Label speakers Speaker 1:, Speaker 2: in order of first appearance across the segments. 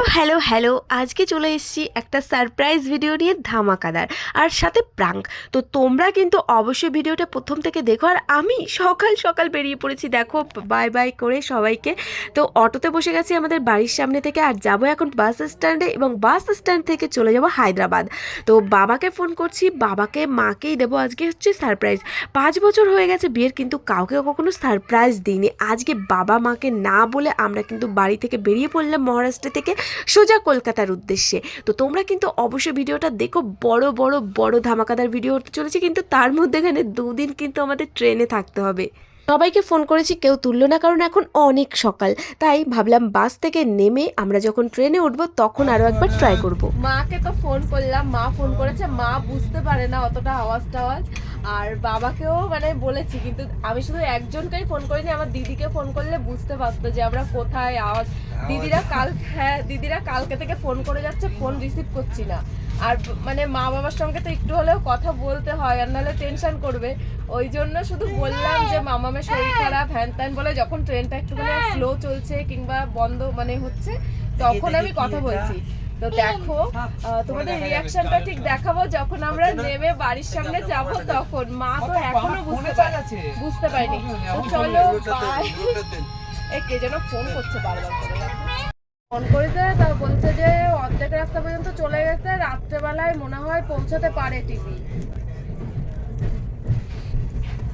Speaker 1: Hello hello hello, আজকে চলে এসেছি একটা সারপ্রাইজ ভিডিও নিয়ে ধামাকাদার আর সাথে প্রাঙ্ক। তো তোমরা কিন্তু অবশ্যই ভিডিওটা প্রথম থেকে দেখো আর আমি সকাল সকাল বেরিয়ে পড়েছি, দেখো বাই বাই করে সবাইকে। তো অটোতে বসে গেছি আমাদের বাড়ির সামনে থেকে আর যাব এখন বাস স্ট্যান্ডে এবং বাস স্ট্যান্ড থেকে চলে যাব হায়দ্রাবাদ। তো বাবাকে ফোন করছি, বাবাকে, মাকেই দেবো আজকে হচ্ছে সারপ্রাইজ। পাঁচ বছর হয়ে গেছে বিয়ের কিন্তু কাউকে কখনো সারপ্রাইজ দিইনি। আজকে বাবা মাকে না বলে আমরা কিন্তু বাড়ি থেকে বেরিয়ে পড়লাম মহারাষ্ট্র থেকে। সোজা কলকাতার উদ্দেশ্যে। তো তোমরা কিন্তু অবশ্যই ভিডিওটা দেখো, বড় বড় বড় ধামাকাদার ভিডিও চলেছে, কিন্তু তার মধ্যে এখানে দুদিন কিন্তু আমাদের ট্রেনে থাকতে হবে। সবাইকে ফোন করেছি, কেউ তুললো না, কারণ এখন অনেক সকাল। তাই ভাবলাম বাস থেকে নেমে আমরা যখন ট্রেনে উঠবো, তখন আরও একবার ট্রাই করব।
Speaker 2: মাকে তো ফোন করলাম, মা ফোন করেছে, মা বুঝতে পারে না অতটা আওয়াজ টাওয়াজ আর বাবাকেও মানে বলেছি কিন্তু আমি শুধু একজনকেই ফোন করিনি আমার দিদিকে ফোন করলে বুঝতে পারতো যে আমরা কোথায় আওয়াজ দিদিরা কাল হ্যাঁ দিদিরা কালকে থেকে ফোন করে যাচ্ছে ফোন রিসিভ করছি না। আর মানে মা বাবার সঙ্গে তো একটু হলেও কথা বলতে হয় আর নাহলে টেনশন করবে। ওই জন্য শুধু বললাম যে মামামের শরীর খারাপ হ্যান ত্যান বলে যখন ট্রেনটা একটুখানি স্লো চলছে কিংবা বন্ধ মানে হচ্ছে তখন আমি কথা বলছি। তো দেখো আহ, তোমাদের রিয়াকশনটা ঠিক দেখাবো যখন আমরা নেমে বাড়ির সামনে যাব তখন। মা তো এখনও বুঝতে পারে বুঝতে পারিনি। তো চলো বাই এ কে যেন ফোন করছে বারবার করে ফোন করেছে তা বলছে যে অর্ধেক রাস্তা পর্যন্ত চলে গেছে রাত্রেবেলায় মনে হয় পৌঁছাতে পারে টিভি।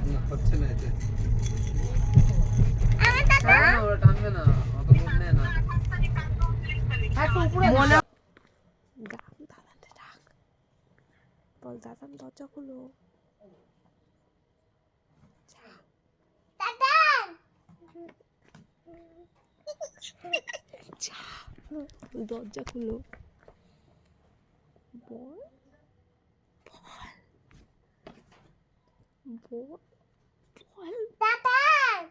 Speaker 2: হ্যাঁ বল দাদান দরজা খুলো। দরজা খুলো। বল বল বল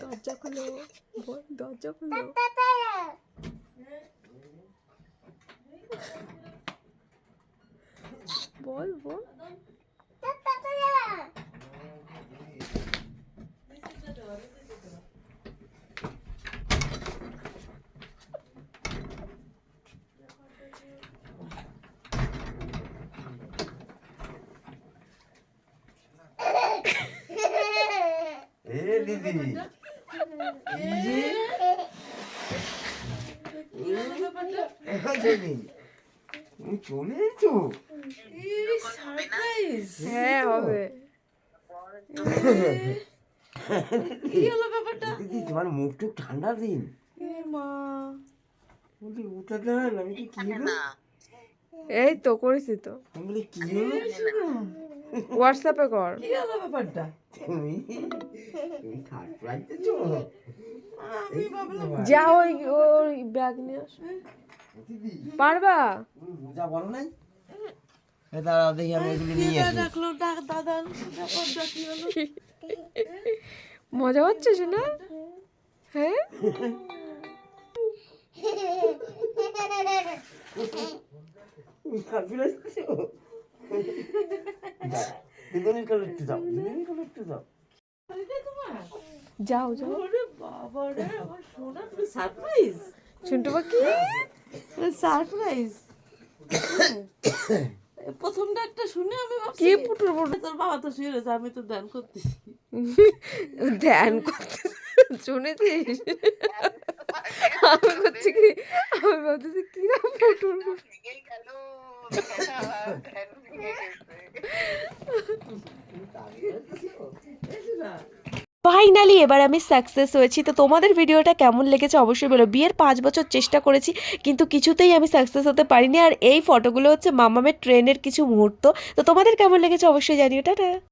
Speaker 2: দরজা খুলো বল দরজা খুলো। বল বল
Speaker 3: এ দিদি এই যে এখানে নেই। তুমি
Speaker 2: হ্যাঁ হবে।
Speaker 3: দিদি তোমার মুখ টুক ঠান্ডা দিন। বলি ওটা দাঁড়ান আমি কি কি হলো?
Speaker 2: এই তো করেছি তো।
Speaker 3: আমি বলি কি হলো?
Speaker 2: হোয়াটসঅ্যাপে কর।
Speaker 3: তুমি তুমি থার্ড প্রাইজ দিছো
Speaker 2: যা ওই ওই ব্যাগ নিয়ে আস।
Speaker 3: দিদি।
Speaker 2: পারবা?
Speaker 3: তুমি বলো নাই? দাঁড়াও দেখি আমি এগুলো নিয়ে আসি।
Speaker 2: মজা হচ্ছে শোনা? হ্যাঁ? যাও যাও।
Speaker 4: সারপ্রাইজ
Speaker 2: শুনতে পাখি
Speaker 4: সারপ্রাইজ প্রথমটা একটা শুনে আমি
Speaker 2: কি পুটুর পুটুর?
Speaker 4: তোর বাবা তো শুয়ে রয়েছে আমি তো ধ্যান করতেছি।
Speaker 2: ধ্যান করতে শুনেছিস? আমি করছি কি আমি ভাবতেছি কি না পুটুর পুটুর। ফাইনালি এবার আমি সাকসেস হয়েছি। তো তোমাদের ভিডিওটা কেমন লেগেছে অবশ্যই বলো। বিয়ের পাঁচ বছর চেষ্টা করেছি, কিন্তু কিছুতেই আমি সাকসেস হতে পারিনি। আর এই ফটোগুলো হচ্ছে মামামের ট্রেনের কিছু মুহূর্ত। তো তোমাদের কেমন লেগেছে অবশ্যই জানিও। টাটা!